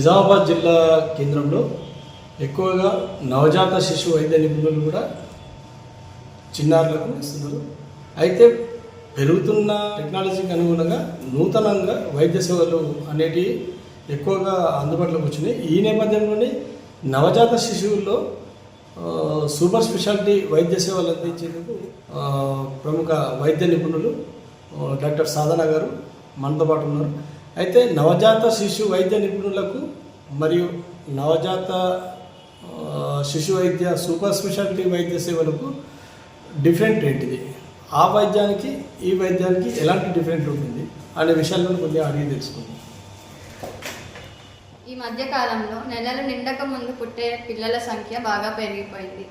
నిజామాబాద్ జిల్లా కేంద్రంలో ఎక్కువగా నవజాత శిశు వైద్య నిపుణులు కూడా చిన్నారులకు ఇస్తున్నారు. అయితే పెరుగుతున్న టెక్నాలజీకి అనుగుణంగా నూతనంగా వైద్య సేవలు అనేటివి ఎక్కువగా అందుబాటులోకి వచ్చినాయి. ఈ నేపథ్యంలోనే నవజాత శిశువుల్లో సూపర్ స్పెషాలిటీ వైద్య సేవలు అందించేందుకు ప్రముఖ వైద్య నిపుణులు డాక్టర్ సాధన గారు మనతో పాటు ఉన్నారు. అయితే నవజాత శిశు వైద్య నిపుణులకు మరియు నవజాత శిశు వైద్య సూపర్ స్పెషాలిటీ వైద్య సేవలకు డిఫరెంట్ ఏంటిది ఆ వైద్యానికి ఈ వైద్యానికి ఎలాంటి డిఫరెంట్ ఉంటుంది అనే విషయాలను కొద్దిగా అడిగి తెలుసుకుందాం. ఈ మధ్యకాలంలో నెలలు నిండక ముందు పుట్టే పిల్లల సంఖ్య బాగా పెరిగిపోయింది.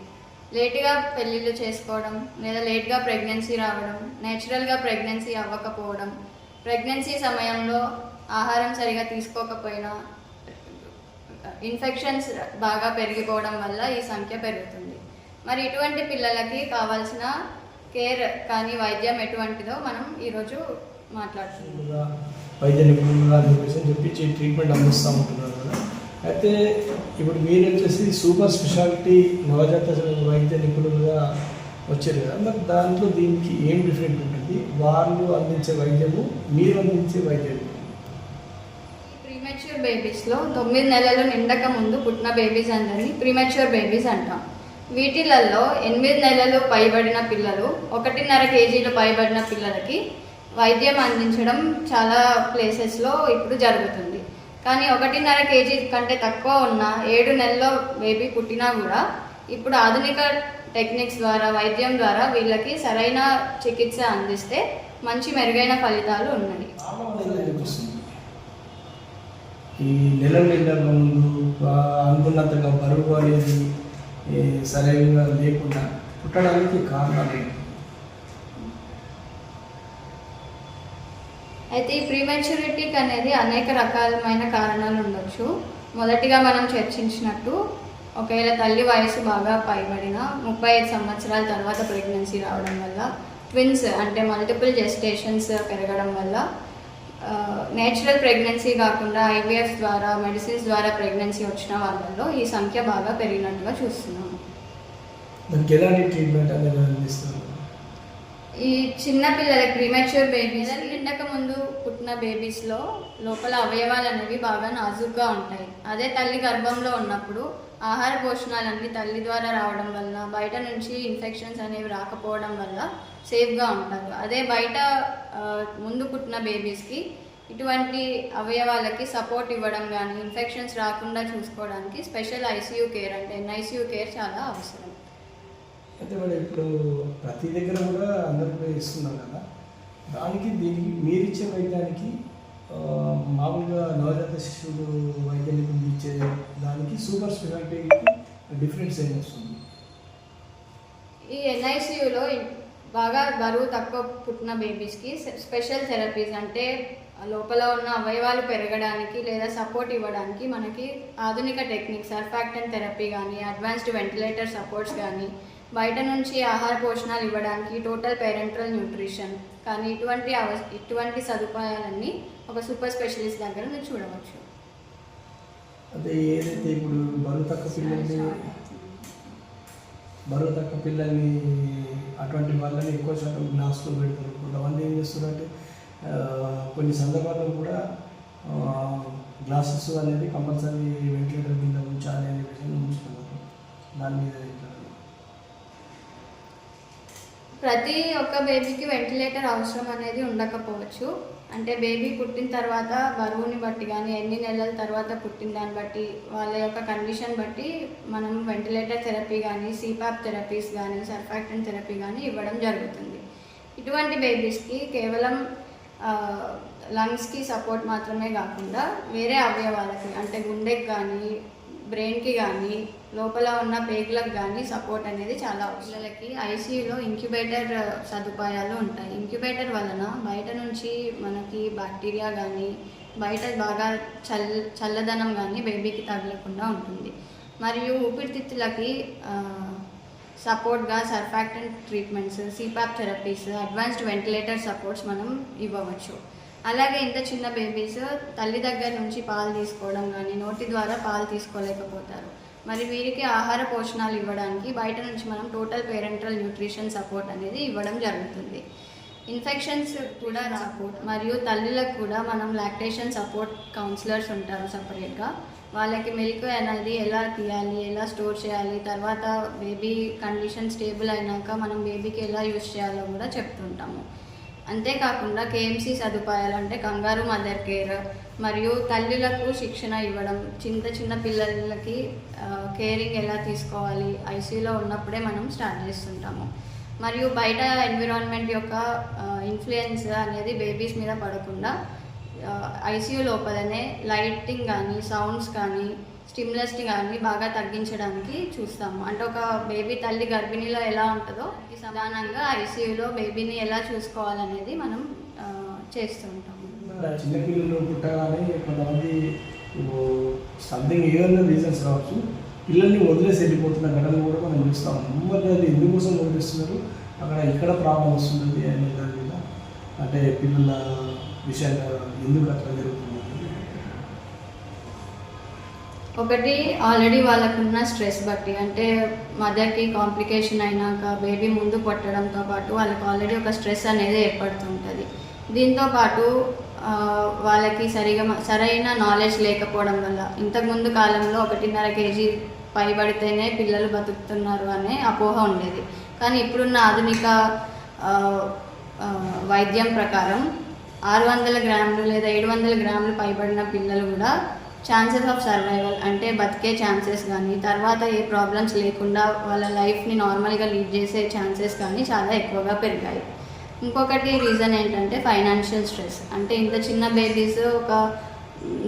లేటుగా పెళ్ళిళ్ళు చేసుకోవడం లేదా లేట్గా ప్రెగ్నెన్సీ రావడం నేచురల్గా ప్రెగ్నెన్సీ అవ్వకపోవడం ప్రెగ్నెన్సీ సమయంలో ఆహారం సరిగా తీసుకోకపోయినా ఇన్ఫెక్షన్స్ బాగా పెరిగిపోవడం వల్ల ఈ సంఖ్య పెరుగుతుంది. మరి ఇటువంటి పిల్లలకి కావాల్సిన కేర్ కానీ వైద్యం ఎటువంటిదో మనం ఈరోజు మాట్లాడుతున్నాం వైద్య నిపుణులుగా చెప్పి ట్రీట్మెంట్ అందిస్తూ ఉంటున్నారు కదా. అయితే ఇప్పుడు మీరు వచ్చేసి సూపర్ స్పెషాలిటీ నవజాత వైద్య నిపుణులుగా వచ్చారు కదా. మరి దాంట్లో దీనికి ఏం డిఫరెంట్ ఉంటుంది? వాళ్ళు అందించే వైద్యము మీరు అందించే వైద్యం ప్రీమెచ్యూర్ బేబీస్లో తొమ్మిది నెలలు నిండక ముందు పుట్టిన బేబీస్ అందరినీ ప్రీమెచ్యూర్ బేబీస్ అంటాం. వీటిలలో ఎనిమిది నెలలు పైబడిన పిల్లలు ఒకటిన్నర కేజీలు పైబడిన పిల్లలకి వైద్యం అందించడం చాలా ప్లేసెస్లో ఇప్పుడు జరుగుతుంది. కానీ ఒకటిన్నర కేజీ కంటే తక్కువ ఉన్న ఏడు నెలల్లో బేబీ పుట్టినా కూడా ఇప్పుడు ఆధునిక టెక్నిక్స్ ద్వారా వైద్యం ద్వారా వీళ్ళకి సరైన చికిత్స అందిస్తే మంచి మెరుగైన ఫలితాలు ఉన్నాయి. ఈ నెల నిండక ముందు అనుకున్నంతగా బరువు అనేది ఈ, సరైనగా లేకుండా పుట్టడానికి కారణం అయితే ఈ ప్రీమెచ్యూరిటీకి అనేది అనేక రకాలమైన కారణాలు ఉండొచ్చు. మొదటిగా మనం చర్చించినట్టు ఒకవేళ తల్లి వయసు బాగా పైబడిన ముప్పై ఐదు సంవత్సరాల తర్వాత ప్రెగ్నెన్సీ రావడం వల్ల ట్విన్స్ అంటే మల్టిపుల్ జెస్టేషన్స్ పెరగడం వల్ల నేచురల్ ప్రెగ్నెన్సీ కాకుండా ఐవీఎఫ్ ద్వారా మెడిసిన్స్ ద్వారా ప్రెగ్నెన్సీ వచ్చిన వాళ్ళల్లో ఈ సంఖ్య బాగా పెరిగినట్టుగా చూస్తున్నాము. దానికి ఎలాంటి ట్రీట్మెంట్ అనేది ఈ చిన్న పిల్లల ప్రీమెచ్యూర్ బేబీస్ నిండక ముందు పుట్టిన బేబీస్లో లోపల అవయవాలు అనేవి బాగా నాజుగ్గా ఉంటాయి. అదే తల్లి గర్భంలో ఉన్నప్పుడు ఆహార పోషణాలన్నీ తల్లి ద్వారా రావడం వల్ల బయట నుంచి ఇన్ఫెక్షన్స్ అనేవి రాకపోవడం వల్ల సేఫ్గా ఉంటారు. అదే బయట ముందు పుట్టిన బేబీస్కి ఇటువంటి అవయవాలకి సపోర్ట్ ఇవ్వడం కానీ ఇన్ఫెక్షన్స్ రాకుండా చూసుకోవడానికి స్పెషల్ ఐసీయూ కేర్ అంటే ఎన్ఐసీయూ కేర్ చాలా అవసరం. అయితే మరి ఇప్పుడు ప్రతి దగ్గర కూడా అందరూ ఇస్తున్నారు కదా. దానికి దీనికి మీరు ఇచ్చే వైద్యానికి మామూలుగా నవజాత శిశువులు వైద్య నిపుణులు ఇచ్చే దానికి సూపర్ స్పెషాలిటీకి డిఫరెన్స్ ఏం వస్తుంది? ఈ ఎన్ఐసియులో బాగా బరువు తక్కువ పుట్టిన బేబీస్కి స్పెషల్ థెరపీస్ అంటే లోపల ఉన్న అవయవాలు పెరగడానికి లేదా సపోర్ట్ ఇవ్వడానికి మనకి ఆధునిక టెక్నిక్స్ సర్ఫాక్టన్ థెరపీ కానీ అడ్వాన్స్డ్ వెంటిలేటర్ సపోర్ట్స్ కానీ బయట నుంచి ఆహార పోషణాలు ఇవ్వడానికి టోటల్ పేరెంటల్ న్యూట్రిషన్ కానీ ఇటువంటి అవ ఇటువంటి సదుపాయాలన్నీ ఒక సూపర్ స్పెషలిస్ట్ దగ్గర మీరు చూడవచ్చు. అంటే ఏదైతే ఇప్పుడు బరువు తక్కువ పిల్లల్ని బరువు తక్కువ పిల్లల్ని అటువంటి వాళ్ళని ఎక్కువ శాతం గ్లాస్లో పెడతారు. కొంతమంది ఏం చేస్తారంటే ఆ, కొన్ని సందర్భాల్లో కూడా గ్లాసెస్ అనేది కంపల్సరీ వెంటిలేటర్ కింద ఉంచాలి అనే విషయం ఉంచుతున్నారు దాని మీద ఎట్లా? ప్రతి ఒక్క బేబీకి వెంటిలేటర్ అవసరం అనేది ఉండకపోవచ్చు. అంటే బేబీ పుట్టిన తర్వాత బరువుని బట్టి కానీ ఎన్ని నెలల తర్వాత పుట్టిన దాన్ని బట్టి వాళ్ళ యొక్క కండిషన్ బట్టి మనం వెంటిలేటర్ థెరపీ కానీ సిపాప్ థెరపీస్ కానీ సర్ఫాక్టన్ థెరపీ కానీ ఇవ్వడం జరుగుతుంది. ఇటువంటి బేబీస్కి కేవలం లంగ్స్కి సపోర్ట్ మాత్రమే కాకుండా వేరే అవయవాలకి అంటే గుండెకి కానీ బ్రెయిన్కి కానీ లోపల ఉన్న పేగులకు కానీ సపోర్ట్ అనేది చాలా పిల్లలకి ఐసీయూలో ఇంక్యుబేటర్ సదుపాయాలు ఉంటాయి. ఇంక్యుబేటర్ వలన బయట నుంచి మనకి బ్యాక్టీరియా కానీ బయట బాగా చల్ చల్లదనం కానీ బేబీకి తగలకుండా ఉంటుంది. మరియు ఊపిరితిత్తులకి సపోర్ట్గా surfactant treatments CPAP therapies advanced ventilator supports మనం ఇవ్వవచ్చు. అలాగే ఇంత చిన్న బేబీస్ తల్లి దగ్గర నుంచి పాలు తీసుకోవడం కానీ నోటి ద్వారా పాలు తీసుకోలేకపోతారు. మరి వీరికి ఆహార పోషణాలు ఇవ్వడానికి బయట నుంచి మనం టోటల్ పేరెంటల్ న్యూట్రిషన్ సపోర్ట్ అనేది ఇవ్వడం జరుగుతుంది. ఇన్ఫెక్షన్స్ కూడా సపోర్ట్ మరియు తల్లులకు కూడా మనం లాక్టేషన్ సపోర్ట్ కౌన్సిలర్స్ ఉంటారు సపరేట్గా. వాళ్ళకి మిల్క్ అనేది ఎలా తీయాలి ఎలా స్టోర్ చేయాలి తర్వాత బేబీ కండిషన్ స్టేబుల్ అయినాక మనం బేబీకి ఎలా యూస్ చేయాలో కూడా చెప్తుంటాము. అంతేకాకుండా కేఎంసీ సదుపాయాలు అంటే కంగారు మదర్ కేర్ మరియు తల్లులకు శిక్షణ ఇవ్వడం చిన్న చిన్న పిల్లలకి కేరింగ్ ఎలా తీసుకోవాలి ఐసీయూలో ఉన్నప్పుడే మనం స్టార్ట్ చేస్తుంటాము. మరియు బయట ఎన్విరాన్మెంట్ యొక్క ఇన్ఫ్లుయెన్స్ అనేది బేబీస్ మీద పడకుండా ఐసీయూ లోపలనే లైటింగ్ కానీ సౌండ్స్ కానీ స్టిమ్లస్ కానీ బాగా తగ్గించడానికి చూస్తాము. అంటే ఒక బేబీ తల్లి గర్భిణిలో ఎలా ఉంటుందో ఈ సమానంగా ఐసీయూలో బేబీని ఎలా చూసుకోవాలనేది మనం చేస్తుంటాము చిన్నపిల్లలు పుట్టగానే కొంతమంది సంథింగ్ ఏదైనా రీజన్స్ రావచ్చు పిల్లల్ని వదిలేసి వెళ్ళిపోతున్న ఘటనలు కూడా మనం చూస్తాం. మరి అది ఎందుకోసం వదిలేస్తున్నారు? అక్కడ ఎక్కడ ప్రాబ్లం వస్తుంది అనే దాని మీద అంటే పిల్లల విషయంగా ఎందుకు అట్లా జరుగుతుంది ఒకటి ఆల్రెడీ వాళ్ళకున్న స్ట్రెస్ బట్టి. అంటే మదర్కి కాంప్లికేషన్ అయినాక బేబీ ముందు పట్టడంతో పాటు వాళ్ళకి ఆల్రెడీ ఒక స్ట్రెస్ అనేది ఏర్పడుతుంటుంది. దీంతో పాటు వాళ్ళకి సరిగా సరైన నాలెడ్జ్ లేకపోవడం వల్ల. ఇంతకుముందు కాలంలో ఒకటిన్నర కేజీ పైబడితేనే పిల్లలు బతుకుతున్నారు అనే అపోహ ఉండేది. కానీ ఇప్పుడున్న ఆధునిక వైద్యం ప్రకారం ఆరు వందల గ్రాములు లేదా ఏడు వందల గ్రాములు పైబడిన పిల్లలు కూడా ఛాన్సెస్ ఆఫ్ సర్వైవల్ అంటే బతికే ఛాన్సెస్ కానీ తర్వాత ఏ ప్రాబ్లమ్స్ లేకుండా వాళ్ళ లైఫ్ని నార్మల్గా లీడ్ చేసే ఛాన్సెస్ కానీ చాలా ఎక్కువగా పెరిగాయి. ఇంకొకటి రీజన్ ఏంటంటే ఫైనాన్షియల్ స్ట్రెస్. అంటే ఇంత చిన్న బేబీస్ ఒక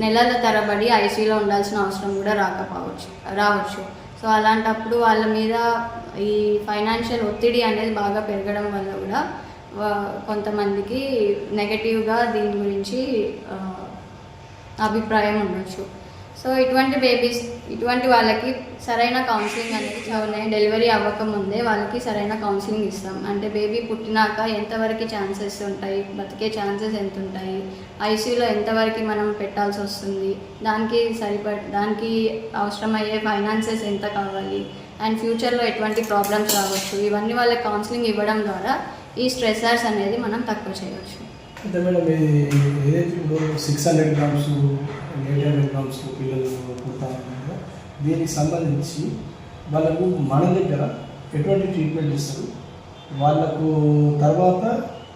నెలల తరబడి ఐసీలో ఉండాల్సిన అవసరం కూడా రాకపోవచ్చు రావచ్చు. సో అలాంటప్పుడు వాళ్ళ మీద ఈ ఫైనాన్షియల్ ఒత్తిడి అనేది బాగా పెరగడం వల్ల కూడా కొంతమందికి నెగటివ్గా దీని గురించి అభిప్రాయం ఉండొచ్చు. సో ఇటువంటి బేబీస్ ఇటువంటి వాళ్ళకి సరైన కౌన్సిలింగ్ అనేది చదువునే డెలివరీ అవ్వకముందే వాళ్ళకి సరైన కౌన్సిలింగ్ ఇస్తాం. అంటే బేబీ పుట్టినాక ఎంతవరకు ఛాన్సెస్ ఉంటాయి? బతికే ఛాన్సెస్ ఎంత ఉంటాయి ఐసీయూలో ఎంతవరకు మనం పెట్టాల్సి వస్తుంది? దానికి సరిపడ దానికి అవసరమయ్యే ఫైనాన్సెస్ ఎంత కావాలి? అండ్ ఫ్యూచర్లో ఎటువంటి ప్రాబ్లమ్స్ రావచ్చు? ఇవన్నీ వాళ్ళకి కౌన్సిలింగ్ ఇవ్వడం ద్వారా ఈ స్ట్రెసర్స్ అనేది మనం తక్కువ చేయవచ్చు. అంటే మేడం ఇది ఏదైతే ఇప్పుడు six hundred grams eight hundred grams పిల్లలు పుడతారు దీనికి సంబంధించి వాళ్ళకు మన దగ్గర ఎటువంటి ట్రీట్మెంట్ ఇస్తారు వాళ్ళకు తర్వాత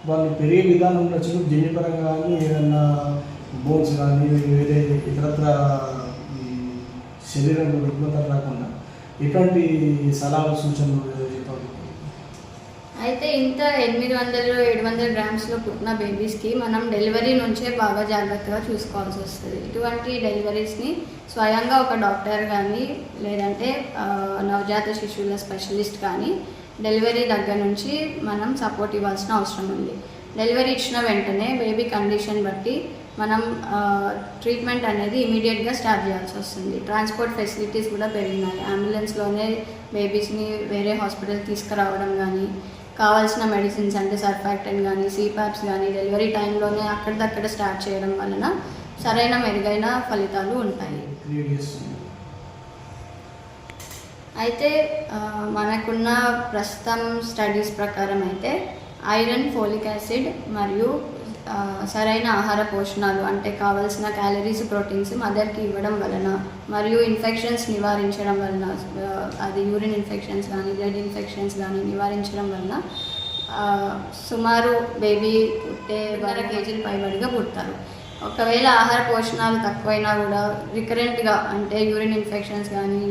వాళ్ళు పెరిగే విధానం వచ్చిన జన్యుపరంగా కానీ ఏదన్నా బోన్స్ కానీ వేరే ఇతరత్ర ఈ శరీరంలో రుగ్మత రాకుండా ఎటువంటి సలహాలు సూచనలు అయితే ఇంత ఎనిమిది వందలు ఏడు వందల గ్రామ్స్లో పుట్టిన బేబీస్కి మనం డెలివరీ నుంచే బాగా జాగ్రత్తగా చూసుకోవాల్సి వస్తుంది. ఇటువంటి డెలివరీస్ని స్వయంగా ఒక డాక్టర్ కానీ లేదంటే నవజాత శిశువుల స్పెషలిస్ట్ కానీ డెలివరీ దగ్గర నుంచి మనం సపోర్ట్ ఇవ్వాల్సిన అవసరం ఉంది. డెలివరీ ఇచ్చిన వెంటనే బేబీ కండిషన్ బట్టి మనం ట్రీట్మెంట్ అనేది ఇమీడియట్గా స్టార్ట్ చేయాల్సి వస్తుంది. ట్రాన్స్పోర్ట్ ఫెసిలిటీస్ కూడా పెరిగినాయి. అంబులెన్స్లోనే బేబీస్ని వేరే హాస్పిటల్ తీసుకురావడం కానీ కావాల్సిన మెడిసిన్స్ అంటే సర్ఫాక్టెన్ కానీ సిపాప్స్ కానీ డెలివరీ టైంలోనే అక్కడిదక్కడ స్టార్ట్ చేయడం వలన సరైన మెరుగైన ఫలితాలు ఉంటాయి. అయితే మనకున్న ప్రస్తుతం స్టడీస్ ప్రకారం అయితే ఐరన్ ఫోలిక్ యాసిడ్ మరియు సరైన ఆహార పోషణాలు అంటే కావలసిన క్యాలరీస్ ప్రోటీన్స్ మదర్కి ఇవ్వడం వలన మరియు ఇన్ఫెక్షన్స్ నివారించడం వలన అది యూరిన్ ఇన్ఫెక్షన్స్ కానీ బ్లడ్ ఇన్ఫెక్షన్స్ కానీ నివారించడం వలన సుమారు బేబీ పుట్టే వర కేజీలు పైబడిగా పుడతారు. ఒకవేళ ఆహార పోషణాలు తక్కువైనా కూడా రికరెంట్గా అంటే యూరిన్ ఇన్ఫెక్షన్స్ కానీ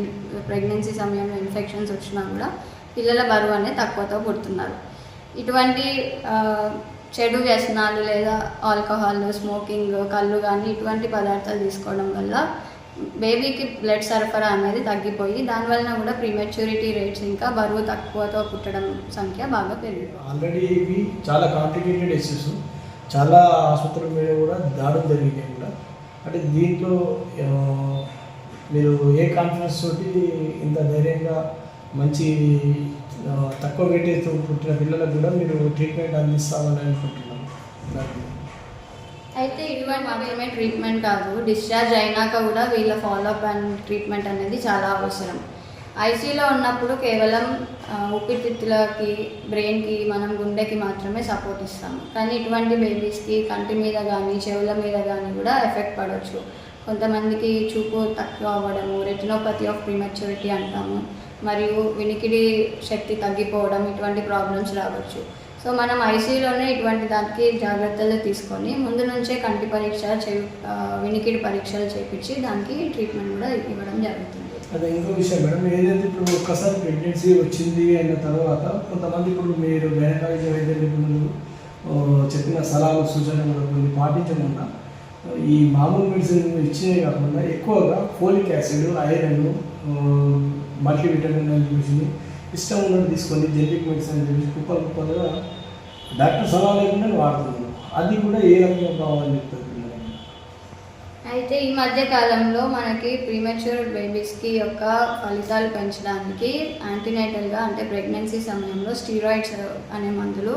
ప్రెగ్నెన్సీ సమయంలో ఇన్ఫెక్షన్స్ వచ్చినా కూడా పిల్లల బరువు అనేది తక్కువతో పుడుతున్నారు. ఇటువంటి చెడు వ్యసనాలు లేదా ఆల్కహాల్ స్మోకింగ్ కళ్ళు కానీ ఇటువంటి పదార్థాలు తీసుకోవడం వల్ల బేబీకి బ్లడ్ సరఫరా అనేది తగ్గిపోయి దానివలన కూడా ప్రీమెచ్యూరిటీ రేట్స్ ఇంకా బరువు తక్కువతో పుట్టడం సంఖ్య బాగా పెరిగింది. ఆల్రెడీ ఇవి చాలా కాంప్లికేటెడ్ ఇష్యూస్ చాలా ఆసుపత్రుల మీద కూడా దాడులు జరిగినాయి కూడా. అంటే దీంట్లో మీరు ఏ కాన్ఫిడెన్స్ తోటి ఇంత ధైర్యంగా మంచి తక్కువ వెయిటేజ్తో పుట్టిన పిల్లలకు కూడా మీరు ట్రీట్మెంట్ అందిస్తామని అనుకుంటున్నాను అయితే ఇటువంటి మాత్రమే ట్రీట్మెంట్ కాదు. డిశ్చార్జ్ అయినాక కూడా వీళ్ళ ఫాలోఅప్ అండ్ ట్రీట్మెంట్ అనేది చాలా అవసరం. ఐసీలో ఉన్నప్పుడు కేవలం ఊపిరితిత్తులకి బ్రెయిన్కి మనం గుండెకి మాత్రమే సపోర్ట్ ఇస్తాము. కానీ ఇటువంటి బేబీస్కి కంటి మీద కానీ చెవుల మీద కానీ కూడా ఎఫెక్ట్ పడవచ్చు కొంతమందికి చూపు తక్కువ అవ్వడము రెటినోపతి ఆఫ్ ప్రీమెచ్యూరిటీ అంటాము. మరియు వినికిడి శక్తి తగ్గిపోవడం ఇటువంటి ప్రాబ్లమ్స్ రావచ్చు. సో మనం ఐసీయూలోనే ఇటువంటి దానికి జాగ్రత్తలు తీసుకొని ముందు నుంచే కంటి పరీక్ష చే వినికిడి పరీక్షలు చేపించి దానికి ట్రీట్మెంట్ కూడా ఇవ్వడం జరుగుతుంది. అదే ఇంకో విషయం మేడం ఏదైతే ఇప్పుడు ఒక్కసారి ప్రెగ్నెన్సీ వచ్చింది అయిన తర్వాత కొంతమంది ఇప్పుడు మీరు గైనకాలజీ వైద్య నిపుణులు చెప్పిన సలహాలు సూచనలు కొన్ని పాటించకుండా ఈ మామూలు మెడిసిన్ ఇచ్చే కాకుండా ఎక్కువగా ఫోలిక్ యాసిడ్ ఐరన్ మల్టీవిటమిన్ అని చెప్పేసి ఇష్టం ఉన్నది తీసుకొని జెనరిక్ మెడిసిన్ అని చెప్పేసి కుప్పలు కుప్పలుగా డాక్టర్ సలహా లేకుండా వాడుతున్నాను అది కూడా ఏ రకంగా కావాలని చెప్తారు అయితే ఈ మధ్య కాలంలో మనకి ప్రీమెచ్యూర్ బేబీస్కి యొక్క ఫలితాలు పెంచడానికి యాంటీనేటల్గా అంటే ప్రెగ్నెన్సీ సమయంలో స్టీరాయిడ్స్ అనే మందులు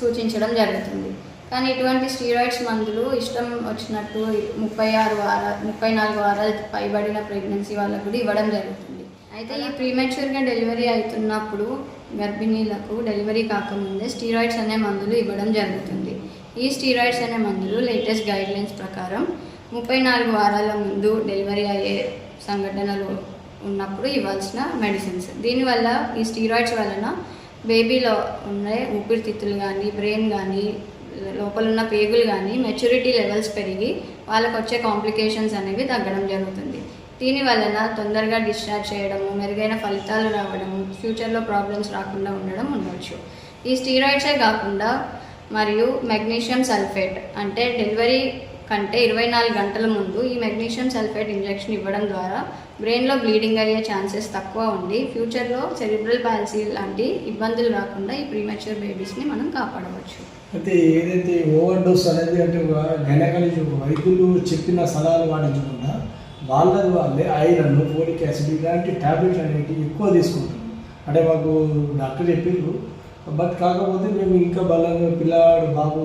సూచించడం జరుగుతుంది. కానీ ఇటువంటి స్టీరాయిడ్స్ మందులు ఇష్టం వచ్చినట్టు ముప్పై ఆరు వారాలు ముప్పై నాలుగు వారాలు పైబడిన ప్రెగ్నెన్సీ వాళ్ళకు కూడా ఇవ్వడం జరుగుతుంది. అయితే ఈ ప్రీమెచ్యూర్గా డెలివరీ అవుతున్నప్పుడు గర్భిణీలకు డెలివరీ కాకముందే స్టీరాయిడ్స్ అనే మందులు ఇవ్వడం జరుగుతుంది. ఈ స్టీరాయిడ్స్ అనే మందులు లేటెస్ట్ గైడ్ లైన్స్ ప్రకారం ముప్పై నాలుగు వారాల ముందు డెలివరీ అయ్యే సంఘటనలు ఉన్నప్పుడు ఇవ్వాల్సిన మెడిసిన్స్. దీనివల్ల ఈ స్టీరాయిడ్స్ వలన బేబీలో ఉండే ఊపిరితిత్తులు కానీ బ్రెయిన్ కానీ లోపల ఉన్న పేగులు కానీ మెచ్యూరిటీ లెవెల్స్ పెరిగి వాళ్ళకు వచ్చే కాంప్లికేషన్స్ అనేవి తగ్గడం జరుగుతుంది. దీని వలన తొందరగా డిశ్చార్జ్ చేయడము మెరుగైన ఫలితాలు రావడము ఫ్యూచర్లో ప్రాబ్లమ్స్ రాకుండా ఉండడం ఉండవచ్చు. ఈ స్టీరాయిడ్సే కాకుండా మరియు మెగ్నీషియం సల్ఫేట్ అంటే డెలివరీ కంటే ఇరవై నాలుగు గంటల ముందు ఈ మెగ్నీషియం సల్ఫేట్ ఇంజెక్షన్ ఇవ్వడం ద్వారా బ్రెయిన్లో బ్లీడింగ్ అయ్యే ఛాన్సెస్ తక్కువ ఉండి ఫ్యూచర్లో సెరిబ్రల్ పాలసీ లాంటి ఇబ్బందులు రాకుండా ఈ ప్రీమెచ్యూర్ బేబీస్ని మనం కాపాడవచ్చు. అయితే ఏదైతే ఓవర్ డోస్ అనేది అంటే ఒక గైనకాలజీ వైద్యులు చెప్పిన సలహాలు పాటించకుండా వాళ్ళది వాళ్ళే ఐరన్ ఫోలిక్ యాసిడ్ ఇలాంటి ట్యాబ్లెట్లు అనేవి ఎక్కువ తీసుకుంటారు. అంటే మాకు డాక్టర్ చెప్పిండ్రు బట్ కాకపోతే మేము ఇంకా బలంగా పిల్లాడు బాబు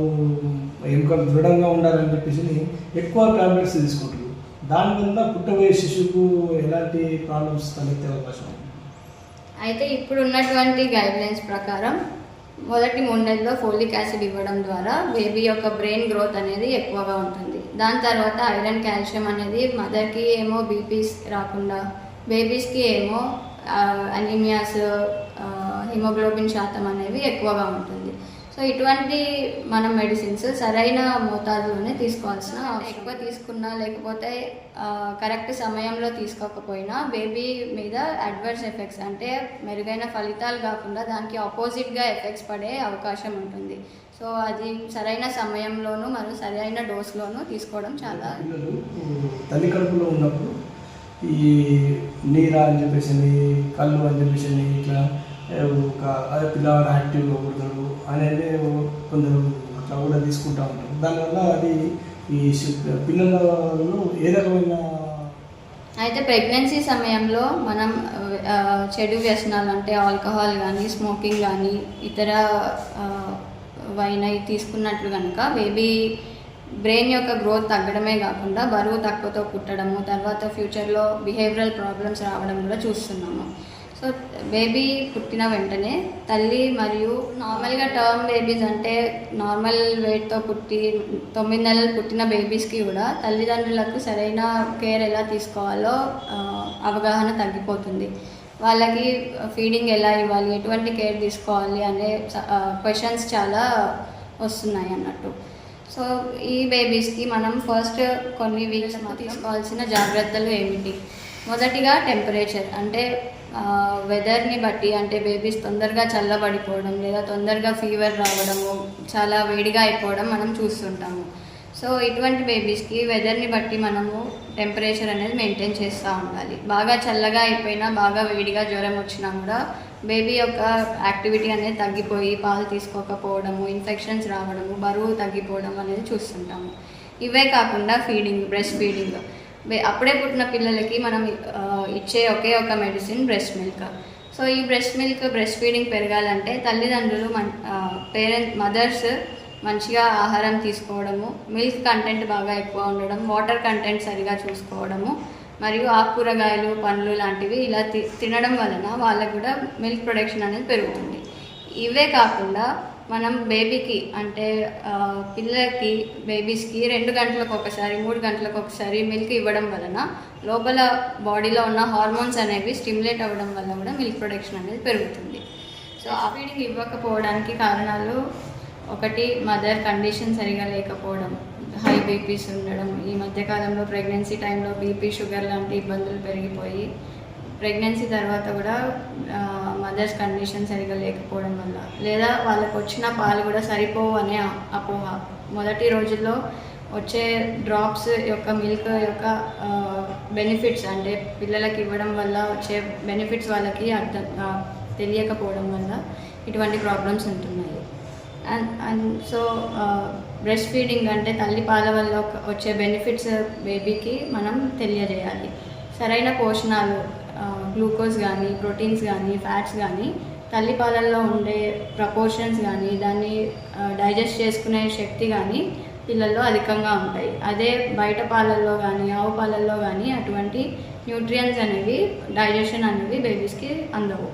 ఎముకలు దృఢంగా ఉండాలని చెప్పేసి ఎక్కువ ట్యాబ్లెట్స్ తీసుకుంటారు దానివల్ల పుట్టబోయే శిశువుకు ఎలాంటి ప్రాబ్లమ్స్ తలెత్తే అవకాశం ఉంది? అయితే ఇప్పుడు ఉన్నటువంటి గైడ్లైన్స్ ప్రకారం మొదటి మూడు నెలల్లో ఫోలిక్ యాసిడ్ ఇవ్వడం ద్వారా బేబీ యొక్క బ్రెయిన్ గ్రోత్ అనేది ఎక్కువగా ఉంటుంది. దాని తర్వాత ఐరన్ కాల్షియం అనేది మదర్కి ఏమో బీపీస్ రాకుండా బేబీస్కి ఏమో అనీమియాస్ హిమోగ్లోబిన్ శాతం అనేవి ఎక్కువగా ఉంటుంది. సో ఇటువంటి మనం మెడిసిన్స్ సరైన మోతాదులోనే తీసుకోవాల్సిన అవసరం. ఎక్కువ తీసుకున్నా లేకపోతే కరెక్ట్ సమయంలో తీసుకోకపోయినా బేబీ మీద అడ్వర్స్ ఎఫెక్ట్స్ అంటే మెరుగైన ఫలితాలు కాకుండా దానికి ఆపోజిట్గా ఎఫెక్ట్స్ పడే అవకాశం ఉంటుంది సో అది సరైన సమయంలోనూ మరియు సరైన డోస్లోనూ తీసుకోవడం చాలా తల్లి కడుపులో ఉన్నప్పుడు ఈ నీరా అని చెప్పేసి కళ్ళు అని చెప్పేసి ఇట్లా ఒక పిల్లవాడు యాక్టివ్గా పుడతాడు అనేది కొందరు అట్లా కూడా తీసుకుంటూ ఉంటారు. దానివల్ల అది ఈ పిల్లలలో ఏ రకమైన అయితే ప్రెగ్నెన్సీ సమయంలో మనం చెడు వ్యసనాలు అంటే ఆల్కహాల్ కానీ స్మోకింగ్ కానీ ఇతర వైన్ అవి తీసుకున్నట్లు కనుక బేబీ బ్రెయిన్ యొక్క గ్రోత్ తగ్గడమే కాకుండా బరువు తక్కువతో పుట్టడము తర్వాత ఫ్యూచర్లో బిహేవియరల్ ప్రాబ్లమ్స్ రావడం కూడా చూస్తున్నాము. సో బేబీ పుట్టిన వెంటనే తల్లి మరియు నార్మల్గా టర్మ్ బేబీస్ అంటే నార్మల్ వెయిట్తో పుట్టి తొమ్మిది నెలలు పుట్టిన బేబీస్కి కూడా తల్లిదండ్రులకు సరైన కేర్ ఎలా తీసుకోవాలో అవగాహన తగ్గిపోతుంది. వాళ్ళకి ఫీడింగ్ ఎలా ఇవ్వాలి ఎటువంటి కేర్ తీసుకోవాలి అనే క్వశ్చన్స్ చాలా వస్తున్నాయి అన్నట్టు. సో ఈ బేబీస్కి మనం ఫస్ట్ కొన్ని వీక్స్ తీసుకోవాల్సిన జాగ్రత్తలు ఏమిటి? మొదటిగా టెంపరేచర్ అంటే వెదర్ని బట్టి అంటే బేబీస్ తొందరగా చల్లబడిపోవడం లేదా తొందరగా ఫీవర్ రావడము చాలా వేడిగా అయిపోవడం మనం చూస్తుంటాము. సో ఇటువంటి బేబీస్కి వెదర్ని బట్టి మనము టెంపరేచర్ అనేది మెయింటైన్ చేస్తూ ఉండాలి. బాగా చల్లగా అయిపోయినా బాగా వేడిగా జ్వరం వచ్చినా కూడా బేబీ యొక్క యాక్టివిటీ అనేది తగ్గిపోయి పాలు తీసుకోకపోవడము ఇన్ఫెక్షన్స్ రావడము బరువు తగ్గిపోవడం అనేది చూస్తుంటాము. ఇవే కాకుండా ఫీడింగ్ బ్రెస్ట్ ఫీడింగ్. అప్పుడే పుట్టిన పిల్లలకి మనం ఇచ్చే ఒకే ఒక మెడిసిన్ బ్రెస్ట్ మిల్క్ సో ఈ బ్రెస్ట్ మిల్క్ బ్రెస్ట్ ఫీడింగ్ పెరగాలంటే తల్లిదండ్రులు మన్ పేరెంట్ మదర్స్ మంచిగా ఆహారం తీసుకోవడము మిల్క్ కంటెంట్ బాగా ఎక్కువ ఉండడం వాటర్ కంటెంట్ సరిగా చూసుకోవడము మరియు ఆకుకూరగాయలు పండ్లు లాంటివి ఇలా తి- తినడం వలన వాళ్ళకు కూడా మిల్క్ ప్రొడక్షన్ అనేది పెరుగుతుంది. ఇవే కాకుండా మనం బేబీకి అంటే పిల్లలకి బేబీస్కి రెండు గంటలకు ఒకసారి మూడు గంటలకు ఒకసారి మిల్క్ ఇవ్వడం వలన లోపల బాడీలో ఉన్న హార్మోన్స్ అనేవి స్టిమ్యులేట్ అవ్వడం వల్ల కూడా మిల్క్ ప్రొడక్షన్ అనేది పెరుగుతుంది. సో ఆ ఫీడింగ్ ఇవ్వకపోవడానికి కారణాలు ఒకటి మదర్ కండిషన్ సరిగా లేకపోవడం హై బీపీస్ ఉండడం ఈ మధ్యకాలంలో ప్రెగ్నెన్సీ టైంలో బీపీ షుగర్ లాంటి ఇబ్బందులు పెరిగిపోయి ప్రెగ్నెన్సీ తర్వాత కూడా మదర్స్ కండిషన్ సరిగా లేకపోవడం వల్ల. లేదా వాళ్ళకు వచ్చిన పాలు కూడా సరిపోవు అనే అపోహ. మొదటి రోజుల్లో వచ్చే డ్రాప్స్ యొక్క మిల్క్ యొక్క బెనిఫిట్స్ అంటే పిల్లలకి ఇవ్వడం వల్ల వచ్చే బెనిఫిట్స్ వాళ్ళకి అర్థం తెలియకపోవడం వల్ల ఇటువంటి ప్రాబ్లమ్స్ ఉంటున్నాయి. And and so breast feeding అంటే తల్లి పాల వల్ల వచ్చే బెనిఫిట్స్ బేబీకి మనం తెలియజేయాలి. సరైన పోషణాలు గ్లూకోజ్ కానీ ప్రోటీన్స్ కానీ ఫ్యాట్స్ కానీ తల్లి పాలల్లో ఉండే ప్రపోర్షన్స్ కానీ దాన్ని డైజెస్ట్ చేసుకునే శక్తి కానీ పిల్లల్లో అధికంగా ఉంటాయి. అదే బయట పాలల్లో కానీ ఆవు పాలల్లో కానీ అటువంటి న్యూట్రియన్స్ అనేవి డైజెషన్ అనేవి బేబీస్కి అందవు.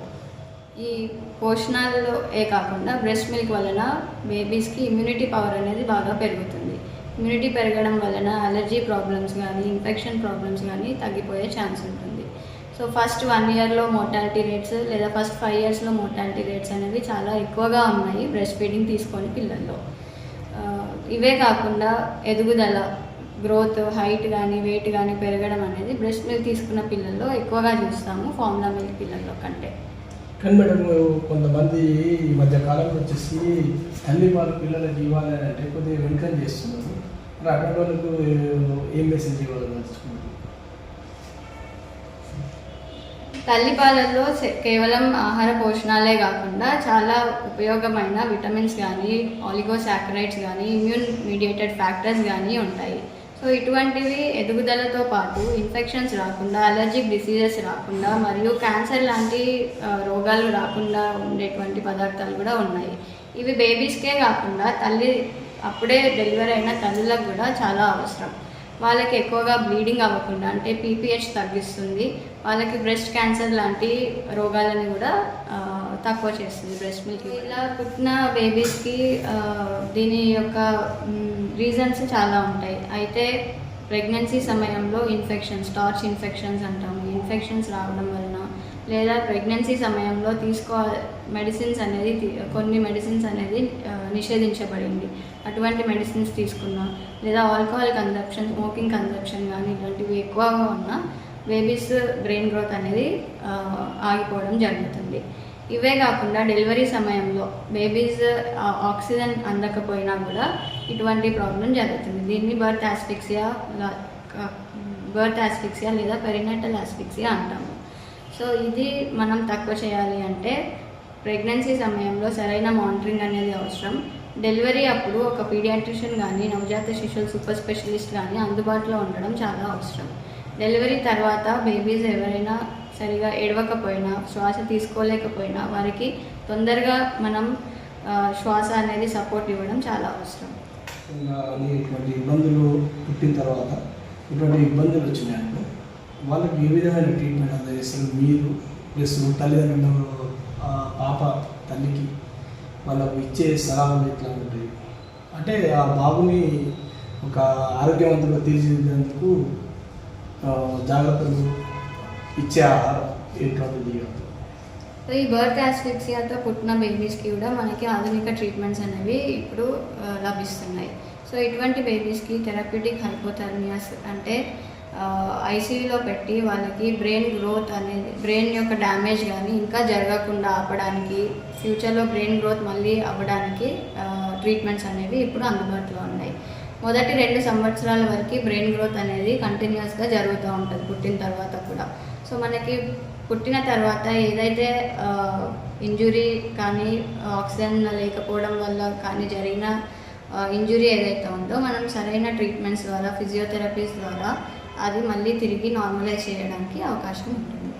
ఈ పోషణాలలో ఏ కాకుండా బ్రెస్ట్ మిల్క్ వలన బేబీస్కి ఇమ్యూనిటీ పవర్ అనేది బాగా పెరుగుతుంది. ఇమ్యూనిటీ పెరగడం వలన అలర్జీ ప్రాబ్లమ్స్ కానీ ఇన్ఫెక్షన్ ప్రాబ్లమ్స్ కానీ తగ్గిపోయే ఛాన్స్ ఉంటుంది. సో ఫస్ట్ వన్ ఇయర్లో మోర్టాలిటీ రేట్స్ లేదా ఫస్ట్ ఫైవ్ ఇయర్స్లో మోర్టాలిటీ రేట్స్ అనేవి చాలా ఎక్కువగా ఉన్నాయి బ్రెస్ట్ ఫీడింగ్ తీసుకొని పిల్లల్లో. ఇవే కాకుండా ఎదుగుదల గ్రోత్ హైట్ కానీ వెయిట్ కానీ పెరగడం అనేది బ్రెస్ట్ మిల్క్ తీసుకున్న పిల్లల్లో ఎక్కువగా చూస్తాము ఫార్ములా మిల్క్ పిల్లల్లో కంటే. కానీ మేడం కొంతమంది ఈ మధ్య కాలంలో వచ్చేసి తల్లి పాలు పిల్లలకి ఇవ్వాలి అంటే కొద్దిగా వెనుకలు చేస్తున్నారు. అక్కడ వాళ్ళకు ఏం మెసేజ్ ఇవ్వాలని తల్లిపాలల్లో కేవలం ఆహార పోషణాలే కాకుండా చాలా ఉపయోగమైన విటమిన్స్ కానీ ఆలిగోసాకరైడ్స్ కానీ ఇమ్యూన్ మీడియేటెడ్ ఫ్యాక్టర్స్ కానీ ఉంటాయి. సో ఇటువంటివి ఎదుగుదలతో పాటు ఇన్ఫెక్షన్స్ రాకుండా అలర్జిక్ డిసీజెస్ రాకుండా మరియు క్యాన్సర్ లాంటి రోగాలు రాకుండా ఉండేటువంటి పదార్థాలు కూడా ఉన్నాయి. ఇవి బేబీస్కే కాకుండా తల్లి అప్పుడే డెలివరీ అయిన తల్లులకు కూడా చాలా అవసరం. వాళ్ళకి ఎక్కువగా బ్లీడింగ్ అవ్వకుండా అంటే పీపీహెచ్ తగ్గిస్తుంది. వాళ్ళకి బ్రెస్ట్ క్యాన్సర్ లాంటి రోగాలని కూడా తక్కువ చేస్తుంది బ్రెస్ట్ మిల్క్ ఇలా పుట్టిన బేబీస్కి దీని యొక్క రీజన్స్ చాలా ఉంటాయి. అయితే ప్రెగ్నెన్సీ సమయంలో ఇన్ఫెక్షన్స్ టార్చ్ ఇన్ఫెక్షన్స్ అంటాము. ఇన్ఫెక్షన్స్ రావడం వల్ల లేదా ప్రెగ్నెన్సీ సమయంలో తీసుకో మెడిసిన్స్ అనేది కొన్ని మెడిసిన్స్ అనేది నిషేధించబడింది. అటువంటి మెడిసిన్స్ తీసుకున్నా. లేదా ఆల్కహాల్ కన్సప్షన్ స్మోకింగ్ కన్సప్షన్ కానీ ఇలాంటివి ఎక్కువగా ఉన్నా బేబీస్ బ్రెయిన్ గ్రోత్ అనేది ఆగిపోవడం జరుగుతుంది. ఇవే కాకుండా డెలివరీ సమయంలో బేబీస్ ఆక్సిజన్ అందకపోయినా కూడా ఇటువంటి ప్రాబ్లం జరుగుతుంది. దీన్ని బర్త్ ఆస్ఫిక్సియా బర్త్ ఆస్ఫిక్సియా లేదా పెరినటల్ ఆస్ఫిక్సియా అంటాము. సో ఇది మనం తక్కువ చేయాలి అంటే ప్రెగ్నెన్సీ సమయంలో సరైన మానిటరింగ్ అనేది అవసరం. డెలివరీ అప్పుడు ఒక పీడియాట్రిషియన్ కానీ నవజాత శిశువుల సూపర్ స్పెషలిస్ట్ కానీ అందుబాటులో ఉండడం చాలా అవసరం. డెలివరీ తర్వాత బేబీస్ ఎవరైనా సరిగా ఎడవకపోయినా శ్వాస తీసుకోలేకపోయినా వారికి తొందరగా మనం శ్వాస అనేది సపోర్ట్ ఇవ్వడం చాలా అవసరం. ఇబ్బందులు పుట్టిన తర్వాత ఇటువంటి ఇబ్బందులు వచ్చినాయంటే వాళ్ళకి ఏ విధమైన ట్రీట్మెంట్ అందజేస్తారు మీరు ప్లస్ తల్లిదండ్రులు పాప తల్లికి వాళ్ళకు ఇచ్చే సలహాలు ఎట్లా ఉంటాయి అంటే ఆ బాబుని ఒక ఆరోగ్యవంతంగా తీర్చిదిద్దేందుకు జాగ్రత్తలు ఇచ్చే ఆహారం ఎటువంటిది ఈ బర్త్ ఆస్ఫిక్సియాతో పుట్టిన బేబీస్కి కూడా మనకి ఆధునిక ట్రీట్మెంట్స్ అనేవి ఇప్పుడు లభిస్తున్నాయి. సో ఇటువంటి బేబీస్కి థెరప్యూటిక్ హైపోథర్మియాస్ అంటే ఐసీయూలో పెట్టి వాళ్ళకి బ్రెయిన్ గ్రోత్ అనేది బ్రెయిన్ యొక్క డ్యామేజ్ కానీ ఇంకా జరగకుండా ఆపడానికి ఫ్యూచర్లో బ్రెయిన్ గ్రోత్ మళ్ళీ అవ్వడానికి ట్రీట్మెంట్స్ అనేవి ఇప్పుడు అందుబాటులో ఉన్నాయి. మొదటి రెండు సంవత్సరాల వరకు బ్రెయిన్ గ్రోత్ అనేది కంటిన్యూస్గా జరుగుతూ ఉంటుంది పుట్టిన తర్వాత కూడా. సో మనకి పుట్టిన తర్వాత ఏదైతే ఇంజురీ కానీ ఆక్సిజన్ లేకపోవడం వల్ల కానీ జరిగిన ఇంజురీ ఏదైతే ఉందో మనం సరైన ట్రీట్మెంట్స్ ద్వారా ఫిజియోథెరపీస్ ద్వారా అది మళ్ళీ తిరిగి నార్మలైజ్ చేయడానికి అవకాశం ఉంటుంది.